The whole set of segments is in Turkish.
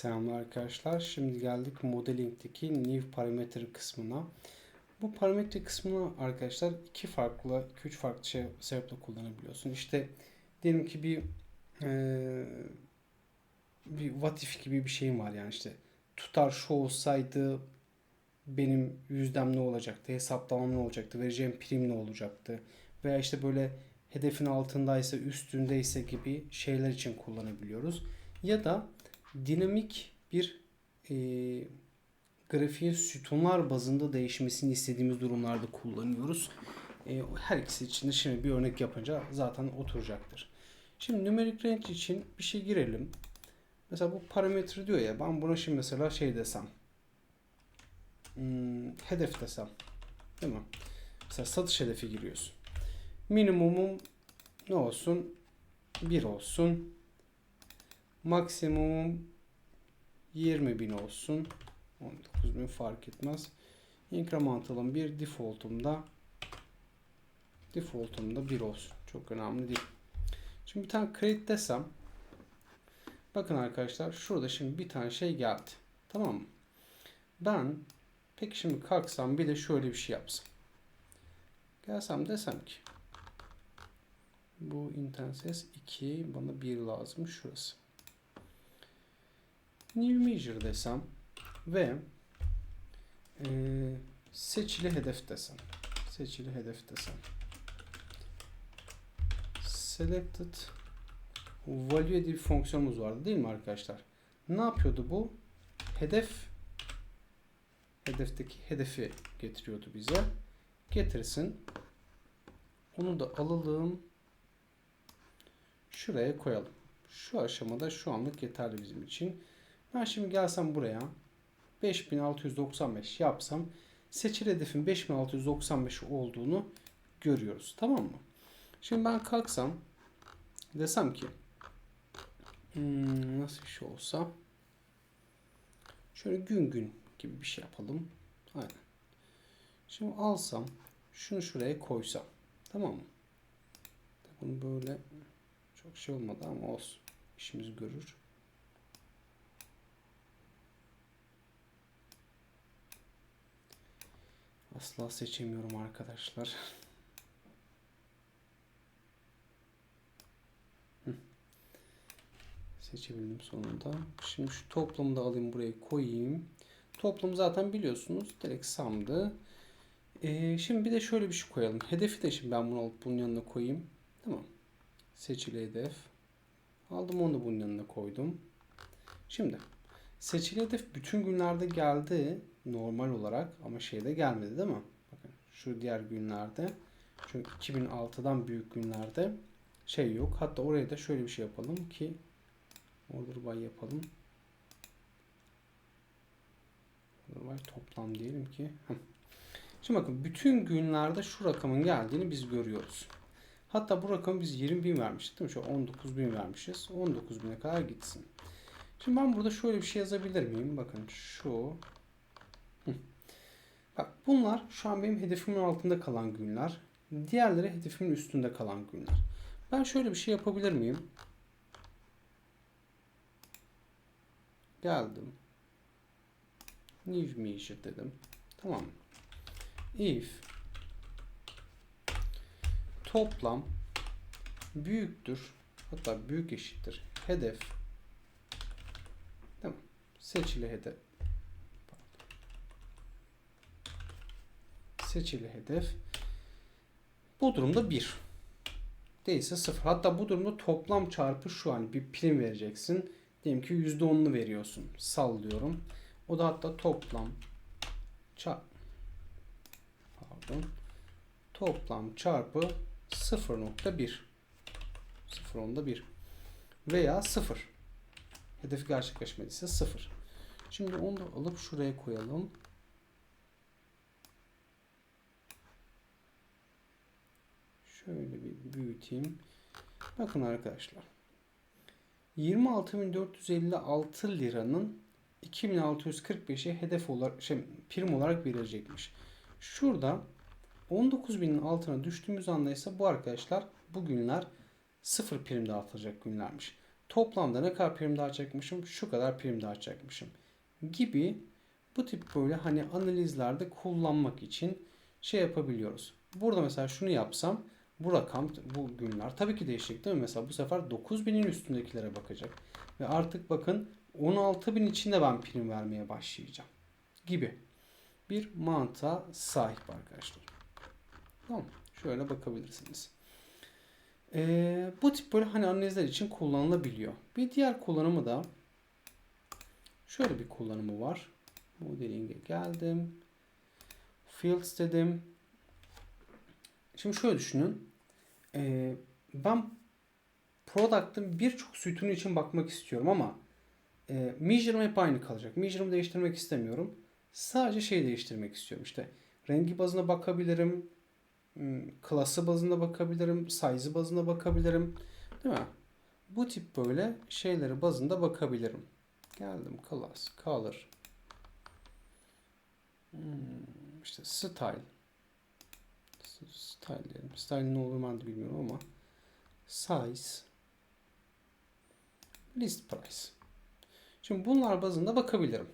Selamlar arkadaşlar. Şimdi geldik modeling'deki new parametre kısmına. Bu parametre kısmını arkadaşlar iki farklı, iki üç farklı şey, sebeple kullanabiliyorsun. İşte diyelim ki bir e, bir what if gibi bir şeyim var yani işte tutar şu olsaydı benim yüzdem ne olacaktı, hesaplamam ne olacaktı, vereceğim prim ne olacaktı veya işte böyle hedefin altındaysa üstündeyse gibi şeyler için kullanabiliyoruz. Ya da dinamik bir e, grafiğin sütunlar bazında değişmesini istediğimiz durumlarda kullanıyoruz. E, her ikisi için de şimdi bir örnek yapınca zaten oturacaktır. Şimdi numeric range için bir şey girelim. Mesela bu parametre diyor ya ben buna şimdi mesela şey desem. Hmm, hedef desem. Değil mi? Mesela satış hedefi giriyorsun. Minimumum ne olsun? 1 olsun. Maksimumum 20 bin olsun. 19 bin fark etmez. Incremental'ım bir default'umda default'umda 1 olsun. Çok önemli değil. Şimdi bir tane create desem bakın arkadaşlar şurada şimdi bir tane şey geldi. Tamam mı? Ben peki şimdi kalksam bir de şöyle bir şey yapsam. Gelsem desem ki bu intenses 2 bana 1 lazım şurası new measure desem ve e, seçili hedef desem. Seçili hedef desem. Selected value diye bir fonksiyonumuz vardı değil mi arkadaşlar? Ne yapıyordu bu? Hedef hedefteki hedefi getiriyordu bize. Getirsin. Onu da alalım. Şuraya koyalım. Şu aşamada şu anlık yeterli bizim için. Ben şimdi gelsem buraya 5695 yapsam seçili hedefin 5695 olduğunu görüyoruz. Tamam mı? Şimdi ben kalksam desem ki hmm, nasıl bir şey olsa şöyle gün gün gibi bir şey yapalım. Aynen. Şimdi alsam şunu şuraya koysam. Tamam mı? Bunu böyle çok şey olmadı ama olsun. İşimizi görür. Asla seçemiyorum arkadaşlar. Seçebildim sonunda. Şimdi şu toplamı da alayım buraya koyayım. Toplam zaten biliyorsunuz direkt samdı. Ee, şimdi bir de şöyle bir şey koyalım. Hedefi de şimdi ben bunu alıp bunun yanına koyayım. Tamam. Seçili hedef. Aldım onu da bunun yanına koydum. Şimdi seçili hedef bütün günlerde geldi normal olarak ama şeyde gelmedi değil mi? Bakın şu diğer günlerde çünkü 2006'dan büyük günlerde şey yok. Hatta oraya da şöyle bir şey yapalım ki order by yapalım. Order by toplam diyelim ki. Şimdi bakın bütün günlerde şu rakamın geldiğini biz görüyoruz. Hatta bu rakamı biz 20 bin vermiştik değil mi? Şu 19 bin vermişiz. 19 bine kadar gitsin. Şimdi ben burada şöyle bir şey yazabilir miyim? Bakın şu Bak bunlar şu an benim hedefimin altında kalan günler. Diğerleri hedefimin üstünde kalan günler. Ben şöyle bir şey yapabilir miyim? Geldim. New measure dedim. Tamam. If toplam büyüktür hatta büyük eşittir hedef tamam seçili hedef seçili hedef. Bu durumda 1. Değilse 0. Hatta bu durumda toplam çarpı şu an bir prim vereceksin. Diyelim ki %10'unu veriyorsun. Sallıyorum. O da hatta toplam çarp pardon toplam çarpı 0.1 0.10'da 1 veya 0 hedef gerçekleşmediyse 0 şimdi onu da alıp şuraya koyalım Şöyle bir büyüteyim. Bakın arkadaşlar. 26.456 liranın 2645'i hedef olarak şey, prim olarak verilecekmiş. Şurada 19.000'in altına düştüğümüz anda ise bu arkadaşlar bu günler sıfır prim dağıtılacak günlermiş. toplamda ne kadar prim dağıtacakmışım, şu kadar prim dağıtacakmışım gibi bu tip böyle hani analizlerde kullanmak için şey yapabiliyoruz. Burada mesela şunu yapsam bu rakam bu günler tabii ki değişecek değil mi? Mesela bu sefer 9000'in üstündekilere bakacak. Ve artık bakın 16000 içinde ben prim vermeye başlayacağım. Gibi bir mantığa sahip arkadaşlar. Tamam Şöyle bakabilirsiniz. Ee, bu tip böyle hani analizler için kullanılabiliyor. Bir diğer kullanımı da şöyle bir kullanımı var. Modeling'e geldim. Fields dedim. Şimdi şöyle düşünün. Ee, ben product'ın birçok sütunu için bakmak istiyorum ama e, measure'ım hep aynı kalacak. Measure'ımı değiştirmek istemiyorum. Sadece şey değiştirmek istiyorum. İşte rengi bazına bakabilirim. Klası bazında bakabilirim. Size'ı bazında bakabilirim. Değil mi? Bu tip böyle şeyleri bazında bakabilirim. Geldim class, color, hmm, işte style, style diyelim. Style ne olur ben bilmiyorum ama size, list price. Şimdi bunlar bazında bakabilirim.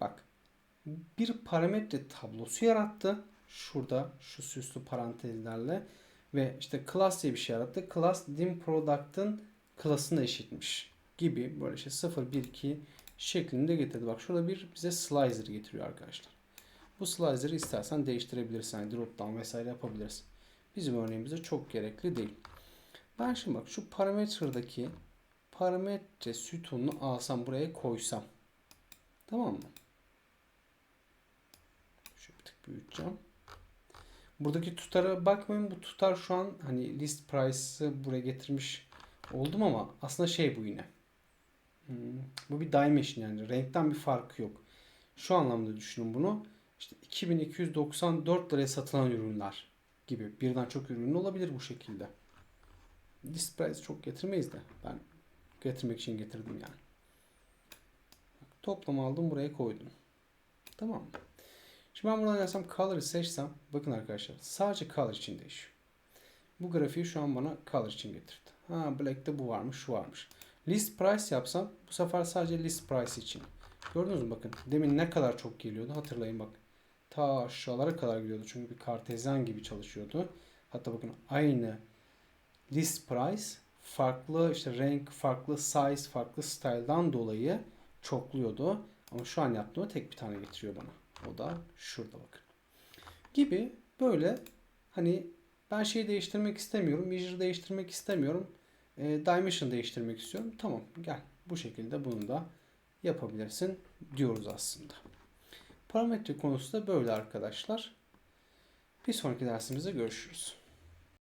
Bak bir parametre tablosu yarattı. Şurada şu süslü parantezlerle ve işte class diye bir şey yarattı. Class dim product'ın class'ına eşitmiş gibi böyle şey 0 1 2 şeklinde getirdi. Bak şurada bir bize slicer getiriyor arkadaşlar. Bu slicer'ı istersen değiştirebilirsin. Yani drop down vesaire yapabilirsin. Bizim örneğimizde çok gerekli değil. Ben şimdi bak şu parametredaki parametre sütununu alsam buraya koysam. Tamam mı? Şöyle bir tık büyüteceğim. Buradaki tutara bakmayın. Bu tutar şu an hani list price'ı buraya getirmiş oldum ama aslında şey bu yine. Hmm, bu bir dimension yani. Renkten bir farkı yok. Şu anlamda düşünün bunu. İşte 2294 liraya satılan ürünler gibi. Birden çok ürün olabilir bu şekilde. List price çok getirmeyiz de. Ben getirmek için getirdim yani. Toplam aldım buraya koydum. Tamam mı? Şimdi ben buradan gelsem color'ı seçsem bakın arkadaşlar sadece color için değişiyor. Bu grafiği şu an bana color için getirdi. Ha black'te bu varmış şu varmış. List price yapsam bu sefer sadece list price için. Gördünüz mü bakın demin ne kadar çok geliyordu hatırlayın bak. Ta aşağılara kadar gidiyordu çünkü bir kartezyen gibi çalışıyordu. Hatta bakın aynı list price farklı işte renk, farklı size, farklı style'dan dolayı çokluyordu. Ama şu an yaptığımı tek bir tane getiriyor bana. O da şurada bakın. Gibi böyle hani ben şeyi değiştirmek istemiyorum. Measure değiştirmek istemiyorum. E, dimension değiştirmek istiyorum. Tamam gel. Bu şekilde bunu da yapabilirsin diyoruz aslında. Parametre konusu da böyle arkadaşlar. Bir sonraki dersimizde görüşürüz.